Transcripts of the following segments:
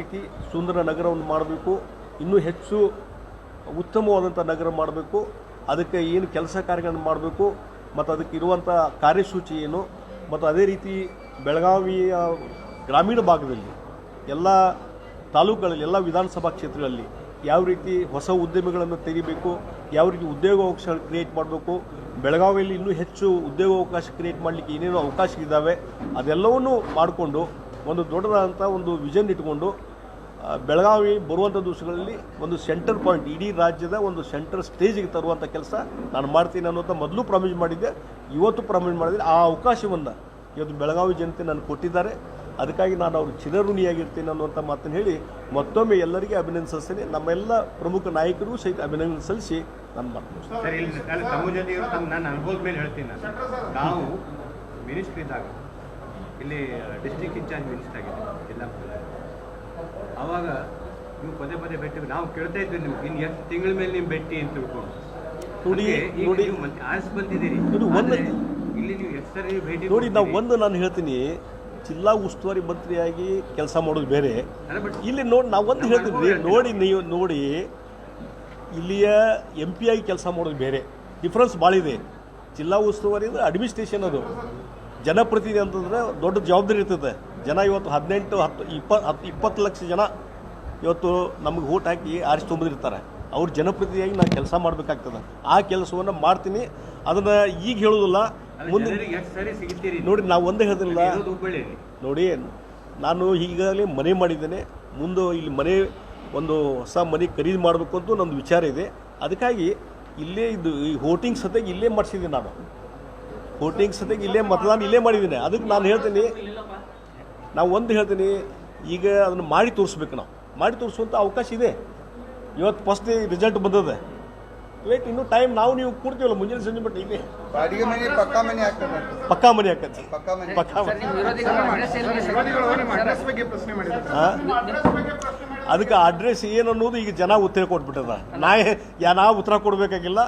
ರೀತಿ ಸುಂದರ ನಗರವನ್ನು ಮಾಡಬೇಕು. ಇನ್ನೂ ಹೆಚ್ಚು ಉತ್ತಮವಾದಂಥ ನಗರ ಮಾಡಬೇಕು. ಅದಕ್ಕೆ ಏನು ಕೆಲಸ ಕಾರ್ಯಗಳನ್ನು ಮಾಡಬೇಕು. ಮತ್ತು ಅದಕ್ಕೆ ಇರುವಂಥ ಕಾರ್ಯಸೂಚಿ ಏನು. ಮತ್ತು ಅದೇ ರೀತಿ ಬೆಳಗಾವಿಯ ಗ್ರಾಮೀಣ ಭಾಗದಲ್ಲಿ ಎಲ್ಲ ತಾಲೂಕುಗಳಲ್ಲಿ, ಎಲ್ಲ ವಿಧಾನಸಭಾ ಕ್ಷೇತ್ರಗಳಲ್ಲಿ ಯಾವ ರೀತಿ ಹೊಸ ಉದ್ಯಮಿಗಳನ್ನು ತೆಗಿಬೇಕು, ಯಾವ ರೀತಿ ಉದ್ಯೋಗಾವಕಾಶ ಕ್ರಿಯೇಟ್ ಮಾಡಬೇಕು, ಬೆಳಗಾವಿಯಲ್ಲಿ ಇನ್ನೂ ಹೆಚ್ಚು ಉದ್ಯೋಗಾವಕಾಶ ಕ್ರಿಯೇಟ್ ಮಾಡಲಿಕ್ಕೆ ಏನೇನು ಅವಕಾಶ ಇದ್ದಾವೆ ಅದೆಲ್ಲವನ್ನೂ ಮಾಡಿಕೊಂಡು ಒಂದು ದೊಡ್ಡದಾದಂಥ ಒಂದು ವಿಷನ್ ಇಟ್ಕೊಂಡು ಬೆಳಗಾವಿ ಬರುವಂಥ ದಿವಸಗಳಲ್ಲಿ ಒಂದು ಸೆಂಟರ್ ಪಾಯಿಂಟ್ ಇಡೀ ರಾಜ್ಯದ ಒಂದು ಸೆಂಟರ್ ಸ್ಟೇಜಿಗೆ ತರುವಂಥ ಕೆಲಸ ನಾನು ಮಾಡ್ತೀನಿ ಅನ್ನೋಂಥ ಮೊದಲು ಪ್ರಾಮಿಸ್ ಮಾಡಿದ್ದೆ. ಇವತ್ತು ಪ್ರಾಮಿಸ್ ಮಾಡಿದ್ರೆ ಆ ಅವಕಾಶವನ್ನು ಇವತ್ತು ಬೆಳಗಾವಿ ಜನತೆ ನನಗೆ ಕೊಟ್ಟಿದ್ದಾರೆ. ಅದಕ್ಕಾಗಿ ನಾನು ಅವ್ರಿಗೆ ಚಿರಋಣಿಯಾಗಿರ್ತೀನಿ ಅನ್ನುವಂಥ ಮಾತನ್ನು ಹೇಳಿ ಮತ್ತೊಮ್ಮೆ ಎಲ್ಲರಿಗೆ ಅಭಿನಂದಿಸ್ತೇನೆ ನಮ್ಮೆಲ್ಲ ಪ್ರಮುಖ ನಾಯಕರು ಸಹಿತ ಅಭಿನಂದನೆ ಸಲ್ಲಿಸಿ ನಾನು ಮಾಡ್ತೀನಿ ಹೇಳ್ತೀನಿ ನಾನು. ನಾವು ಇಲ್ಲಿ ಡಿಸ್ಟ್ರಿಕ್ಟ್ ಇನ್ಚಾರ್ಜ್ ಆಗಿದೆ ಜಿಲ್ಲಾ ಆವಾಗ ನೀವು ಪದೇ ಪದೇ ಭೇಟಿ ನಾವು ಕೇಳ್ತಾ ಇದ್ವಿ ನಿಮ್ಗೆ. ಇನ್ನು ಎಷ್ಟು ತಿಂಗಳ ಮೇಲೆ ನೀವು ಭೇಟಿ ಅಂತ ತಿಳ್ಕೊಂಡು ನೋಡಿ, ನೋಡಿ. ಆರಿಸಿ ಬಂದಿದ್ದೀರಿ. ಒಂದು- ಇಲ್ಲಿ ನೀವು ಎಷ್ಟು ಸರಿ ಭೇಟಿ ನೋಡಿ ನಾವು ಒಂದು ನಾನು ಹೇಳ್ತೀನಿ ಜಿಲ್ಲಾ ಉಸ್ತುವಾರಿ ಮಂತ್ರಿಯಾಗಿ ಕೆಲಸ ಮಾಡೋದು ಬೇರೆ. ಇಲ್ಲಿ ನೋಡಿ ನಾವು ಒಂದು ಹೇಳ್ತೀನಿ. ನೋಡಿ ನೀವು ನೋಡಿ ಇಲ್ಲಿಯ ಎಂ ಪಿ ಆಗಿ ಕೆಲಸ ಮಾಡೋದು ಬೇರೆ. ಡಿಫ್ರೆನ್ಸ್ ಭಾಳ ಇದೆ. ಜಿಲ್ಲಾ ಉಸ್ತುವಾರಿ ಅಂದರೆ ಅಡ್ಮಿನಿಸ್ಟ್ರೇಷನ್ ಅದು. ಜನಪ್ರತಿನಿಧಿ ಅಂತಂದ್ರೆ ದೊಡ್ಡ ಜವಾಬ್ದಾರಿ ಇರ್ತದೆ. ಜನ ಇವತ್ತು ಹದಿನೆಂಟು ಹತ್ತು ಇಪ್ಪತ್ತು ಹತ್ತು ಇಪ್ಪತ್ತು ಲಕ್ಷ ಜನ ಇವತ್ತು ನಮಗೆ ಊಟ ಹಾಕಿ ಆರಿಸಿ ತುಂಬಿದಿರ್ತಾರೆ. ಅವ್ರ ಜನಪ್ರತಿಯಾಗಿ ನಾನು ಕೆಲಸ ಮಾಡಬೇಕಾಗ್ತದೆ. ಆ ಕೆಲಸವನ್ನು ಮಾಡ್ತೀನಿ. ಅದನ್ನು ಈಗ ಹೇಳೋದಿಲ್ಲ. ಮುಂದೆ ನೋಡಿ ನಾವು ಒಂದೇ ಹೇಳ್ತಿಲ್ಲ ನೋಡಿ ನಾನು ಈಗಾಗಲೇ ಮನೆ ಮಾಡಿದ್ದೇನೆ. ಮುಂದೆ ಇಲ್ಲಿ ಮನೆ ಒಂದು ಹೊಸ ಮನೆ ಖರೀದಿ ಮಾಡಬೇಕು ಅಂತ ನಂದು ವಿಚಾರ ಇದೆ. ಅದಕ್ಕಾಗಿ ಇಲ್ಲೇ ಇದು ಈ ಹೋಟಿಂಗ್ ಸತೆಗೆ ಇಲ್ಲೇ ಮಾಡಿಸಿದ್ದೀನಿ ನಾನು. ಹೋಟಿಂಗ್ ಸತೆಗೆ ಇಲ್ಲೇ ಮತದಾನ ಇಲ್ಲೇ ಮಾಡಿದ್ದೀನಿ. ಅದಕ್ಕೆ ನಾನು ಹೇಳ್ತೀನಿ. ನಾವು ಒಂದು ಹೇಳ್ತೀನಿ ಈಗ ಅದನ್ನು ಮಾಡಿ ತೋರಿಸ್ಬೇಕು ನಾವು. ಮಾಡಿ ತೋರಿಸುವಂಥ ಅವಕಾಶ ಇದೆ. ಇವತ್ತು ಫಸ್ಟ್ ರಿಸಲ್ಟ್ ಬಂದದೆ. ವೇಟ್ ಇನ್ನೂ ಟೈಮ್ ನಾವು ನೀವು ಕೊಡ್ತೀವಲ್ಲ ಮುಂಜಾನೆ ಸಂಜೆ ಬಟ್ ಇದೆ. ಬಾಡಿಗೆ ಮನೆ ಪಕ್ಕಾ ಮನೆ ಆಗ್ತದೆ ಪಕ್ಕಾ ಮನೆ ಹಾಕತ್ತೆ. ಪಕ್ಕಾ ಮನೆ. ಪಕ್ಕಾ ಮನೆ. ಅಡ್ರೆಸ್ ಬಗ್ಗೆ ಪ್ರಶ್ನೆ ಮಾಡಿದ್ರು ಆ? ಅದಕ್ಕೆ ಅಡ್ರೆಸ್ ಏನು ಅನ್ನೋದು ಈಗ ಜನ ಉತ್ತರ ಕೊಟ್ಬಿಟ್ಟದ. ನಾ ಯಾ ನಾವು ಉತ್ತರ ಕೊಡಬೇಕಾಗಿಲ್ಲ.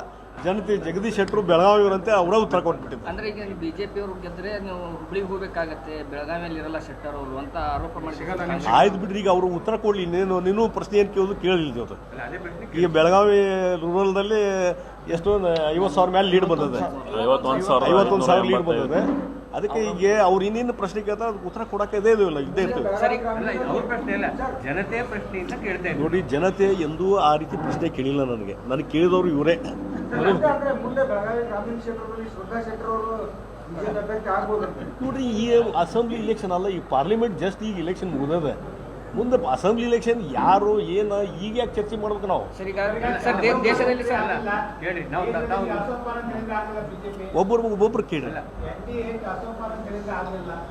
ಜನತೆ ಜಗದೀಶ್ ಶೆಟ್ಟರು ಬೆಳಗಾವಿ ಇವರಂತೆ ಅವರೇ ಉತ್ತರ ಕೊಟ್ಬಿಟ್ಟಿದ್ರು. ಅಂದ್ರೆ ಈಗ ನೀವು ಬಿಜೆಪಿ ಅವರು ಗೆದ್ರೆ ನೀವು ಹುಬ್ಳಿಗೆ ಹೋಗ್ಬೇಕಾಗತ್ತೆ ಬೆಳಗಾವಿಯಲ್ಲಿ ಇರಲ್ಲ ಶೆಟ್ಟರ್ ಅವರು ಅಂತ ಆರೋಪ ಮಾಡಿ ಆಯ್ತು ಬಿಡ್ರಿ ಈಗ ಅವರು ಉತ್ತರ ಕೊಡ್ಲಿ ನೀನು ನೀನು ಪ್ರಶ್ನೆ ಏನು ಕೇಳೋದು ಕೇಳಿಲ್ಲ ಇವತ್ತು ಪ್ರಶ್ನೆ ಈಗ ಬೆಳಗಾವಿ ರೂರಲ್ದಲ್ಲಿ ಎಷ್ಟು ಐವತ್ತು ಸಾವಿರ ಮೇಲೆ ಲೀಡ್ ಬಂದದೆ. ಐವತ್ತೊಂದು ಸಾವಿರ ಐವತ್ತೊಂದು ಸಾವಿರ ಲೀಡ್ ಬಂದದೆ. ಅದಕ್ಕೆ ಈಗ ಅವ್ರು ಇನ್ನೇನು ಪ್ರಶ್ನೆ ಕೇಳ್ತಾರೆ ಅದಕ್ಕೆ ಉತ್ತರ ಕೊಡಕ್ಕೆ ಇದೇ ಇಲ್ಲ ಇದ್ದೇ ಇರ್ತದೆ ಅವ್ರ ನೋಡಿ ಜನತೆ ಎಂದೂ ಆ ರೀತಿ ಪ್ರಶ್ನೆ ಕೇಳಿಲ್ಲ ನನಗೆ. ನನಗೆ ಕೇಳಿದವರು ಇವರೇ. ನೋಡ್ರಿ ಈ ಅಸೆಂಬ್ಲಿ ಇಲೆಕ್ಷನ್ ಅಲ್ಲ ಈ ಪಾರ್ಲಿಮೆಂಟ್ ಜಸ್ಟ್ ಈಗ ಇಲೆಕ್ಷನ್ ಮುಗಿದ ಮುಂದೆ ಅಸೆಂಬ್ಲಿ ಇಲೆಕ್ಷನ್ ಯಾರು ಏನು ಈಗ ಯಾಕೆ ಚರ್ಚೆ ಮಾಡ್ಬೇಕು ನಾವು? ದೇಶದಲ್ಲಿ ಒಬ್ಬರು ಒಬ್ಬೊಬ್ರು ಕೇಳಿ ಅಲ್ಲ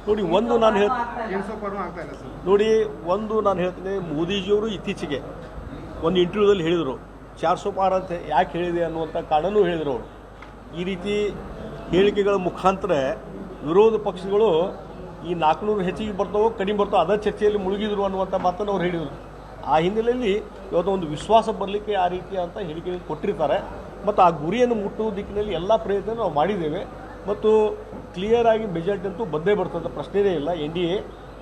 ನೋಡಿ ಒಂದು ನಾನು ಹೇಳ್ ಕೇಳಿಸೋಪರ್ಮ ಆಗ್ತಾ ಇಲ್ಲ ಸರ್. ನೋಡಿ ಒಂದು ನಾನು ಹೇಳ್ತೀನಿ ಮೋದಿಜಿಯವರು ಇತ್ತೀಚೆಗೆ ಒಂದು ಇಂಟರ್ವ್ಯೂದಲ್ಲಿ ಹೇಳಿದರು. ಚಾರ್ ಸೋ ಅಂತ ಯಾಕೆ ಹೇಳಿದೆ ಅನ್ನುವಂಥ ಕಾರಣನೂ ಹೇಳಿದರು ಅವರು. ಈ ರೀತಿ ಹೇಳಿಕೆಗಳ ಮುಖಾಂತರ ವಿರೋಧ ಪಕ್ಷಗಳು ಈ ನಾಲ್ಕುನೂರು ಹೆಚ್ಚಿಗೆ ಬರ್ತಾವೋ, ಕಡಿಮೆ ಬರ್ತಾವೋ, ಅದೇ ಚರ್ಚೆಯಲ್ಲಿ ಮುಳುಗಿದ್ರು ಅನ್ನುವಂಥ ಮಾತನ್ನು ಅವ್ರು ಹೇಳಿದರು. ಆ ಹಿನ್ನೆಲೆಯಲ್ಲಿ ಇವತ್ತು ಒಂದು ವಿಶ್ವಾಸ ಬರಲಿಕ್ಕೆ ಆ ರೀತಿ ಅಂತ ಹೇಳಿಕೆ ಕೊಟ್ಟಿರ್ತಾರೆ. ಮತ್ತು ಆ ಗುರಿಯನ್ನು ಮುಟ್ಟುವ ದಿಕ್ಕಿನಲ್ಲಿ ಎಲ್ಲ ಪ್ರಯತ್ನ ನಾವು ಮಾಡಿದ್ದೇವೆ. ಮತ್ತು ಕ್ಲಿಯರ್ ಆಗಿ ಮೆಜಾರಿಟಿ ಅಂತೂ ಬಂದೇ ಬರ್ತದೆ ಪ್ರಶ್ನೆಯೇ ಇಲ್ಲ. ಎನ್ ಡಿ ಎ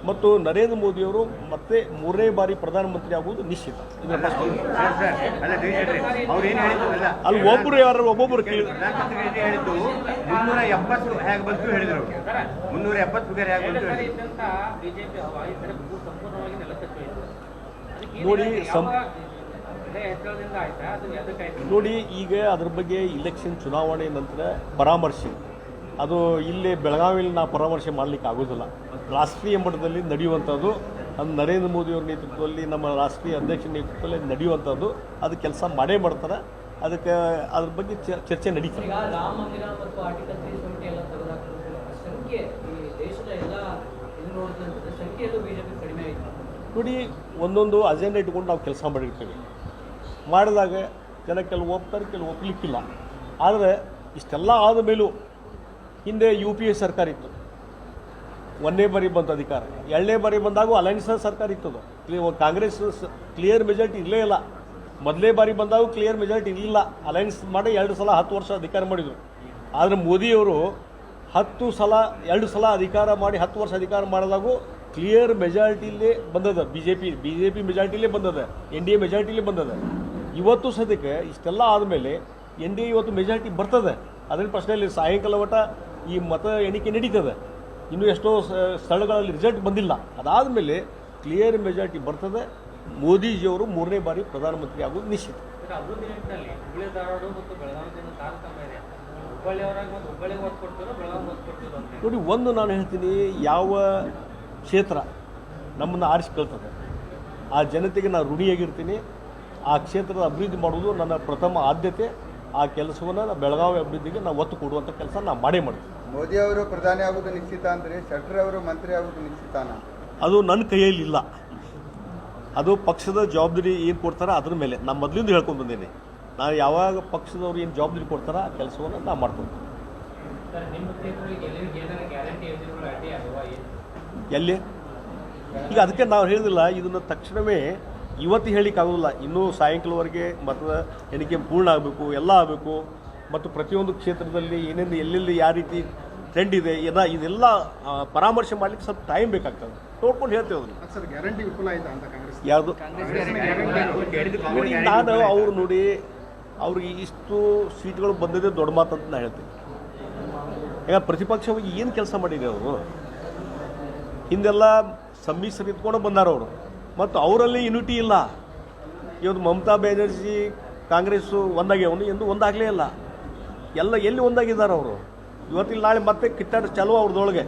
ಮತ್ತು ನರೇಂದ್ರ ಮೋದಿಯವರು ಮತ್ತೆ ಮೂರನೇ ಬಾರಿ ಪ್ರಧಾನಮಂತ್ರಿ ಆಗುವುದು ನಿಶ್ಚಿತ. ಅಲ್ಲ ಹೇಳ್ರಿ ಅವ್ರು ಏನು ಹೇಳಿದ್ರು ಅಲ್ಲ? ಅಲ್ಲಿ ಒಬ್ಬರು ಯಾರು ಒಬ್ಬೊಬ್ಬರು ಕೇಳಿ. ಮುನ್ನೂರ ಎಪ್ಪತ್ತು ಹೇಗೆ ಬಂತು ಹೇಳಿದ್ರು. ಮುನ್ನೂರ ಎಪ್ಪತ್ತು ಹೇಗೆ ಬಂತು ನೋಡಿ ನೋಡಿ ಈಗ ಅದ್ರ ಬಗ್ಗೆ ಇಲೆಕ್ಷನ್ ಚುನಾವಣೆ ನಂತರ ಪರಾಮರ್ಶೆ. ಅದು ಇಲ್ಲಿ ಬೆಳಗಾವಿಯಲ್ಲಿ ನಾವು ಪರಾಮರ್ಶೆ ಮಾಡಲಿಕ್ಕೆ ಆಗೋದಿಲ್ಲ. ರಾಷ್ಟ್ರೀಯ ಮಟ್ಟದಲ್ಲಿ ನಡೆಯುವಂಥದ್ದು ಅದು ನರೇಂದ್ರ ಮೋದಿಯವ್ರ ನೇತೃತ್ವದಲ್ಲಿ ನಮ್ಮ ರಾಷ್ಟ್ರೀಯ ಅಧ್ಯಕ್ಷರ ನೇತೃತ್ವದಲ್ಲಿ ನಡೆಯುವಂಥದ್ದು ಅದು ಕೆಲಸ ಮಾಡೇ ಮಾಡ್ತಾರೆ. ಅದಕ್ಕೆ ಅದ್ರ ಬಗ್ಗೆ ಚ- ಚರ್ಚೆ ನಡೀತದೆ ನೋಡಿ ಒಂದೊಂದು ಅಜೆಂಡಾ ಇಟ್ಕೊಂಡು ನಾವು ಕೆಲಸ ಮಾಡಿರ್ತೀವಿ. ಮಾಡಿದಾಗ ಜನ ಕೆಲವು ಒಪ್ತಾರೆ ಕೆಲವು ಒಪ್ಪಲಿಕ್ಕಿಲ್ಲ ಆದರೆ ಇಷ್ಟೆಲ್ಲ ಆದ ಮೇಲೂ ಹಿಂದೆ ಯು ಪಿ ಎ ಸರ್ಕಾರ ಇತ್ತು. ಒಂದನೇ ಬಾರಿ ಬಂತು ಅಧಿಕಾರ. ಎರಡನೇ ಬಾರಿ ಬಂದಾಗ ಅಲೈನ್ಸ್ ಸರ್ಕಾರ ಇತ್ತದು. ಕ್ಲಿಯರ್ ಕಾಂಗ್ರೆಸ್ ಕ್ಲಿಯರ್ ಮೆಜಾರಿಟಿ ಇರಲೇ ಇಲ್ಲ ಮೊದಲೇ ಬಾರಿ ಬಂದಾಗ ಕ್ಲಿಯರ್ ಮೆಜಾರಿಟಿ ಇರಲಿಲ್ಲ ಅಲೈನ್ಸ್ ಮಾಡಿ ಎರಡು ಸಲ ಹತ್ತು ವರ್ಷ ಅಧಿಕಾರ ಮಾಡಿದರು. ಆದರೆ ಮೋದಿಯವರು ಹತ್ತು ಸಲ, ಎರಡು ಸಲ ಅಧಿಕಾರ ಮಾಡಿ ಹತ್ತು ವರ್ಷ ಅಧಿಕಾರ ಮಾಡಿದಾಗೂ ಕ್ಲಿಯರ್ ಮೆಜಾರಿಟಿಲೇ ಬಂದದ. B J P B J P ಮೆಜಾರಿಟಿಲೇ ಬಂದದ. ಎನ್ ಡಿ ಎ ಮೆಜಾರಿಟಿಲೇ ಬಂದದ. ಇವತ್ತು ಸದ್ಯಕ್ಕೆ ಇಷ್ಟೆಲ್ಲ ಆದಮೇಲೆ ಎನ್ ಡಿ ಎ ಇವತ್ತು ಮೆಜಾರಿಟಿ ಬರ್ತದೆ. ಅದೇನು ಪ್ರಶ್ನೆ ಇಲ್ಲಿ. ಸಾಯಂಕಾಲ ಒಟ್ಟ ಈ ಮತ ಎಣಿಕೆ ನಡೀತದೆ. ಇನ್ನು ಎಷ್ಟೋ ಸ್ಥಳಗಳಲ್ಲಿ ರಿಸಲ್ಟ್ ಬಂದಿಲ್ಲ. ಅದಾದ ಮೇಲೆ ಕ್ಲಿಯರ್ ಮೆಜಾರಿಟಿ ಬರ್ತದೆ. ಮೋದಿಜಿಯವರು ಮೂರನೇ ಬಾರಿ ಪ್ರಧಾನಮಂತ್ರಿ ಆಗೋದು ನಿಶ್ಚಿತ. ನೋಡಿ ಒಂದು ನಾನು ಹೇಳ್ತೀನಿ ಯಾವ ಕ್ಷೇತ್ರ ನಮ್ಮನ್ನು ಆರಿಸ್ಕೊಳ್ತದೆ. ಆ ಜನತೆಗೆ ನಾನು ಋಣಿಯಾಗಿರ್ತೀನಿ. ಆ ಕ್ಷೇತ್ರದ ಅಭಿವೃದ್ಧಿ ಮಾಡುವುದು ನನ್ನ ಪ್ರಥಮ ಆದ್ಯತೆ. ಆ ಕೆಲಸವನ್ನು ನಾನು ಬೆಳಗಾವಿ ಅಭಿವೃದ್ಧಿಗೆ ನಾವು ಒತ್ತು ಕೊಡುವಂಥ ಕೆಲಸ ನಾನು ಮಾಡೇ ಮಾಡ್ತೀನಿ. ಮೋದಿ ಅವರು ಪ್ರಧಾನಿ ಆಗೋದು ನಿಶ್ಚಿತ ಅಂದ್ರೆ ಶೆಟ್ಟರ್ ಅವರು ಮಂತ್ರಿ ಆಗೋದು ನಿಶ್ಚಿತಾನ ಅದು ನನ್ನ ಕೈಯಲ್ಲಿ ಇಲ್ಲ. ಅದು ಪಕ್ಷದ ಜವಾಬ್ದಾರಿ ಏನು ಕೊಡ್ತಾರ ಅದ್ರ ಮೇಲೆ. ನಾನು ಮೊದಲಿಂದ ಹೇಳ್ಕೊಂಡು ಬಂದೇನೆ. ನಾನು ಯಾವಾಗ ಪಕ್ಷದವ್ರು ಏನು ಜವಾಬ್ದಾರಿ ಕೊಡ್ತಾರ ಆ ಕೆಲಸವನ್ನು ನಾನು ಏನು? ಎಲ್ಲಿ? ಈಗ ಅದಕ್ಕೆ ನಾವು ಹೇಳಿದಿಲ್ಲ ಇದನ್ನು ತಕ್ಷಣವೇ ಇವತ್ತು ಹೇಳಿಕ್ಕಾಗೋದಿಲ್ಲ. ಇನ್ನೂ ಸಾಯಂಕಾಲವರೆಗೆ ಮತದ ಎಣಿಕೆ ಪೂರ್ಣ ಆಗಬೇಕು ಎಲ್ಲ ಆಗಬೇಕು. ಮತ್ತು ಪ್ರತಿಯೊಂದು ಕ್ಷೇತ್ರದಲ್ಲಿ ಏನೇನು ಎಲ್ಲೆಲ್ಲಿ ಯಾವ ರೀತಿ ಟ್ರೆಂಡ್ ಇದೆ ಎಲ್ಲ ಇದೆಲ್ಲ ಪರಾಮರ್ಶೆ ಮಾಡಲಿಕ್ಕೆ ಸ್ವಲ್ಪ ಟೈಮ್ ಬೇಕಾಗ್ತದೆ. ನೋಡ್ಕೊಂಡು ಹೇಳ್ತೇವೆ ಅದನ್ನು. ಸರ್ ಗ್ಯಾರಂಟಿ ವಿಫಲ ಆಯ್ತಾ ಅಂತ ಕಾಂಗ್ರೆಸ್ ಯಾವುದು? ನಾನು ಅವ್ರು ನೋಡಿ ಅವ್ರಿಗೆ ಇಷ್ಟು ಸೀಟ್ಗಳು ಬಂದಿದೆ ದೊಡ್ಡ ಮಾತಂತ ನಾನು ಹೇಳ್ತೀನಿ. ಈಗ ಪ್ರತಿಪಕ್ಷವಾಗಿ ಏನು ಕೆಲಸ ಮಾಡಿದೆ ಅವರು? ಹಿಂದೆಲ್ಲ ಸಮ್ಮಿಶ್ರ ಇದ್ಕೊಂಡು ಬಂದಾರ ಅವರು. ಮತ್ತು ಅವರಲ್ಲಿ ಯುನಿಟಿ ಇಲ್ಲ. ಇವತ್ತು ಮಮತಾ ಬ್ಯಾನರ್ಜಿ ಕಾಂಗ್ರೆಸ್ಸು ಒಂದಾಗ್ಯವನು ಎಂದು ಒಂದಾಗಲೇ ಇಲ್ಲ. ಎಲ್ಲ ಎಲ್ಲಿ ಒಂದಾಗಿದ್ದಾರೆ ಅವರು? ಇವತ್ತಿಲ್ಲ ನಾಳೆ ಮತ್ತೆ ಕಿತ್ತಾಟ ಚಾಲು ಅವ್ರದೊಳಗೆ.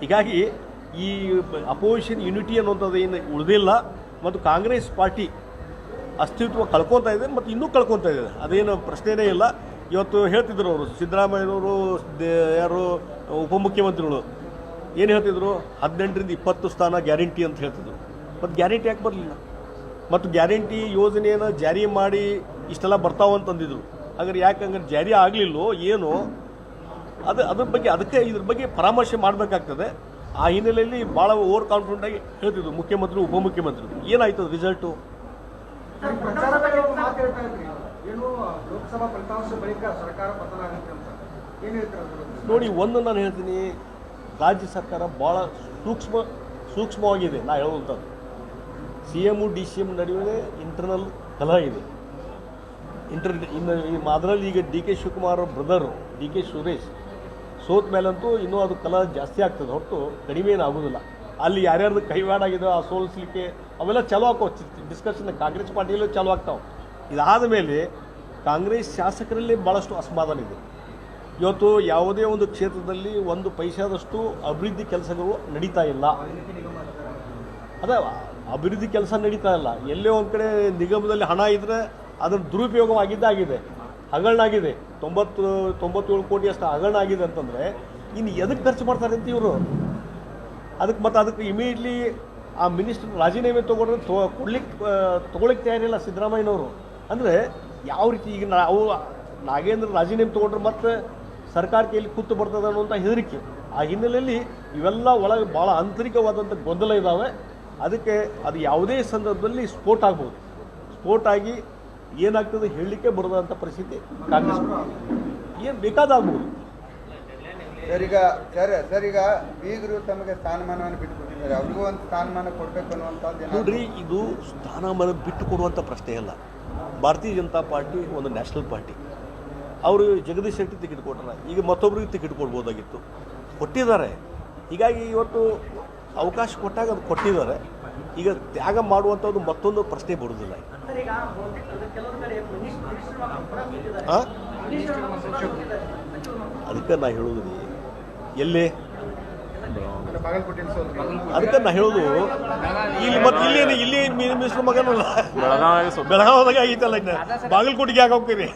ಹೀಗಾಗಿ ಈ ಅಪೋಸಿಷನ್ ಯುನಿಟಿ ಅನ್ನುವಂಥದ್ದು ಏನು ಉಳಿದಿಲ್ಲ. ಮತ್ತು ಕಾಂಗ್ರೆಸ್ ಪಾರ್ಟಿ ಅಸ್ತಿತ್ವ ಕಳ್ಕೊತಾ ಇದೆ ಮತ್ತು ಇನ್ನೂ ಕಳ್ಕೊತಾ ಇದೆ. ಅದೇನು ಪ್ರಶ್ನೆನೇ ಇಲ್ಲ. ಇವತ್ತು ಹೇಳ್ತಿದ್ರು ಅವರು, ಸಿದ್ದರಾಮಯ್ಯನವರು ಯಾರು, ಉಪಮುಖ್ಯಮಂತ್ರಿಗಳು. ಏನು ಹೇಳ್ತಿದ್ರು? ಹದಿನೆಂಟರಿಂದ ಇಪ್ಪತ್ತು ಸ್ಥಾನ ಗ್ಯಾರಂಟಿ ಅಂತ ಹೇಳ್ತಿದ್ರು. ಮತ್ತು ಗ್ಯಾರಂಟಿ ಯಾಕೆ ಬರಲಿಲ್ಲ? ಮತ್ತು ಗ್ಯಾರಂಟಿ ಯೋಜನೆಯನ್ನು ಜಾರಿ ಮಾಡಿ ಇಷ್ಟೆಲ್ಲ ಬರ್ತಾವಂತಂದಿದ್ರು. ಹಾಗಾದ್ರೆ ಯಾಕೆ ಹಂಗಾರೆ ಜಾರಿ ಆಗಲಿಲ್ಲೋ ಏನು? ಅದು ಅದ್ರ ಬಗ್ಗೆ ಅದಕ್ಕೆ ಇದ್ರ ಬಗ್ಗೆ ಪರಾಮರ್ಶೆ ಮಾಡಬೇಕಾಗ್ತದೆ. ಆ ಹಿನ್ನೆಲೆಯಲ್ಲಿ ಭಾಳ ಓವರ್ ಕಾನ್ಫಿಡೆಂಟ್ ಆಗಿ ಹೇಳ್ತಿದ್ರು ಮುಖ್ಯಮಂತ್ರಿ ಉಪಮುಖ್ಯಮಂತ್ರಿ. ಏನಾಯ್ತು ರಿಸಲ್ಟು ಏನ್ ಹೇಳ್ತಾರೆ ನೋಡಿ ಒಂದು ನಾನು ಹೇಳ್ತೀನಿ ರಾಜ್ಯ ಸರ್ಕಾರ ಭಾಳ ಸೂಕ್ಷ್ಮ ಸೂಕ್ಷ್ಮವಾಗಿದೆ. ನಾ ಹೇಳುವಂಥದ್ದು C M D C M ನಡುವೆ ಇಂಟರ್ನಲ್ ಕಲಹ ಇದೆ. ಇಂಟರ್ ಇನ್ನು ಅದರಲ್ಲಿ ಈಗ D K Shivakumar brother D K Suresh, ಸೋತ ಮೇಲಂತೂ ಇನ್ನೂ ಅದು ಕಲ ಜಾಸ್ತಿ ಆಗ್ತದೆ. ಹೊರತು ಕಡಿಮೆ ಏನು ಆಗೋದಿಲ್ಲ. ಅಲ್ಲಿ ಯಾರ್ಯಾರ್ದು ಕೈವಾಡ ಆಗಿದೆ ಆ ಸೋಲಿಸ್ಲಿಕ್ಕೆ ಅವೆಲ್ಲ ಚಾಲೂ ಹಾಕೋ ಡಿಸ್ಕಷನ್ ಕಾಂಗ್ರೆಸ್ ಪಾರ್ಟಿಯಲ್ಲೂ ಚಾಲೂ ಆಗ್ತಾವೆ. ಇದಾದ ಮೇಲೆ ಕಾಂಗ್ರೆಸ್ ಶಾಸಕರಲ್ಲಿ ಭಾಳಷ್ಟು ಅಸಮಾಧಾನ ಇದೆ. ಇವತ್ತು ಯಾವುದೇ ಒಂದು ಕ್ಷೇತ್ರದಲ್ಲಿ ಒಂದು ಪೈಸಾದಷ್ಟು ಅಭಿವೃದ್ಧಿ ಕೆಲಸಗಳು ನಡೀತಾ ಇಲ್ಲ. ಅದೇ, ಅಭಿವೃದ್ಧಿ ಕೆಲಸ ನಡೀತಾ ಇಲ್ಲ. ಎಲ್ಲೇ ಒಂದು ಕಡೆ ನಿಗಮದಲ್ಲಿ ಹಣ ಇದ್ದರೆ ಅದರ ದುರುಪಯೋಗವಾಗಿದ್ದಾಗಿದೆ. ಹಗರಣಾಗಿದೆ. ತೊಂಬತ್ತು, ತೊಂಬತ್ತೇಳು ಕೋಟಿ ಅಷ್ಟು ಹಗರಣ ಆಗಿದೆ ಅಂತಂದರೆ, ಇನ್ನು ಎದಕ್ಕೆ ಖರ್ಚು ಮಾಡ್ತಾರೆ ಅಂತ ಇವರು? ಅದಕ್ಕೆ ಮತ್ತು ಅದಕ್ಕೆ ಇಮಿಡಿಯೇಟ್ಲಿ ಆ ಮಿನಿಸ್ಟರ್ ರಾಜೀನಾಮೆ ತೊಗೊಂಡ್ರೆ ತೊ ಕೊಡ್ಲಿಕ್ಕೆ ತೊಗೊಳಕ್ಕೆ ತಯಾರಿಲ್ಲ ಸಿದ್ದರಾಮಯ್ಯನವರು. ಅಂದರೆ ಯಾವ ರೀತಿ ಈಗ ನಾವು ನಾಗೇಂದ್ರ ರಾಜೀನಾಮೆ ತೊಗೊಂಡ್ರೆ ಮತ್ತೆ ಸರ್ಕಾರಕ್ಕೆ ಎಲ್ಲಿ ಕೂತು ಬರ್ತದೆ ಅನ್ನುವಂಥ ಹೆದರಿಕೆ. ಆ ಹಿನ್ನೆಲೆಯಲ್ಲಿ ಇವೆಲ್ಲ ಒಳಗೆ ಭಾಳ ಆಂತರಿಕವಾದಂಥ ಗೊಂದಲ ಇದ್ದಾವೆ ಅದಕ್ಕೆ ಅದು ಯಾವುದೇ ಸಂದರ್ಭದಲ್ಲಿ ಸ್ಫೋಟ ಆಗ್ಬೋದು. ಸ್ಫೋಟ ಆಗಿ ಏನಾಗ್ತದೆ ಹೇಳಲಿಕ್ಕೆ ಬರದಂಥ ಪರಿಸ್ಥಿತಿ ಕಾಂಗ್ರೆಸ್ ಏನು ಬೇಕಾದಾಗ್ಬೋದು? ಸರಿಗ ಸರ್ ಸರಿಗ ಬೀಗರು ತಮಗೆ ಸ್ಥಾನಮಾನವನ್ನು ಬಿಟ್ಟುಕೊಟ್ಟಿದ್ದಾರೆ. ಅವ್ರಿಗೂ ಒಂದು ಸ್ಥಾನಮಾನ ಕೊಡಬೇಕು ಅನ್ನುವಂಥದ್ದು ನೋಡ್ರಿ ಇದು ಸ್ಥಾನಮಾನ ಬಿಟ್ಟು ಕೊಡುವಂಥ ಪ್ರಶ್ನೆ ಅಲ್ಲ. ಭಾರತೀಯ ಜನತಾ ಪಾರ್ಟಿ ಒಂದು ನ್ಯಾಷನಲ್ ಪಾರ್ಟಿ. ಅವರು ಜಗದೀಶ್ ಶೆಟ್ಟಿ ಟಿಕೆಟ್ ಕೊಟ್ಟಾರ ಈಗ ಮತ್ತೊಬ್ಬರಿಗೆ ಟಿಕೆಟ್ ಕೊಡ್ಬೋದಾಗಿತ್ತು. ಕೊಟ್ಟಿದ್ದಾರೆ. ಹೀಗಾಗಿ ಇವತ್ತು ಅವಕಾಶ ಕೊಟ್ಟಾಗ ಅದು ಕೊಟ್ಟಿದ್ದಾರೆ. ಈಗ ತ್ಯಾಗ ಮಾಡುವಂಥದ್ದು ಮತ್ತೊಂದು ಪ್ರಶ್ನೆ ಬರುವುದಿಲ್ಲ? ಅದಕ್ಕೆ ನಾ ಹೇಳೋದು ಎಲ್ಲಿ? ಅದಕ್ಕೆ ನಾ ಹೇಳೋದು ಇಲ್ಲಿ ಮತ್ತೆ ಇಲ್ಲಿ ಇಲ್ಲಿ ಮಿನಿಸ್ಟರ್ ಮಗನಲ್ಲ. ಬೆಳಗಾವದಾಗ ಐತಲ್ಲ ಇನ್ನ. ಬಾಗಲಕೋಟೆಗೆ ಯಾಕೆ ಹೋಗ್ತೀರಿ?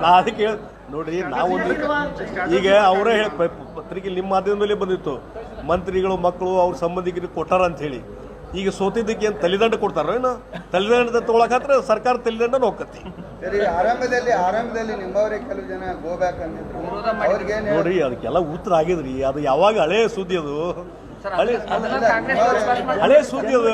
ನಾ ಅದಕ್ಕೆ ಹೇಳ್- ನೋಡ್ರಿ ನಾವು ಈಗ ಅವರೇ ಹೇಳಿ ಪತ್ರಿಕೆ ನಿಮ್ಮ ಮಾಧ್ಯಮದಲ್ಲೇ ಬಂದಿತ್ತು. ಮಂತ್ರಿಗಳು ಮಕ್ಕಳು ಅವ್ರ ಸಂಬಂಧಿಕರಿಗೆ ಕೊಟ್ಟಾರ ಅಂತ ಹೇಳಿ. ಈಗ ಸೋತಿದ್ದಕ್ಕೆ ಏನು ತಲೆದಂಡ ಕೊಡ್ತಾರೋ ಏನು? ತಲೆದಂಡ ತೊಗೊಳಕತ್ರ ಸರ್ಕಾರ ತಲೆದಂಡನ ಹೋಗತಿ ಸರಿ ಆರಂಭದಲ್ಲಿ ಆರಂಭದಲ್ಲಿ ನಿಮ್ಮವರೇ ಕೆಲವು ಜನ ಗೋ ಬ್ಯಾಕ್ ಅಂದಿದ್ರು. ನೋಡ್ರಿ ಅದಕ್ಕೆಲ್ಲ ಉತ್ತರ ಆಗಿದ್ರಿ. ಅದು ಯಾವಾಗ ಹಳೆ ಸುದ್ದಿ ಅದು? ಹಳೆ ಸುದ್ದಿ ಅದು.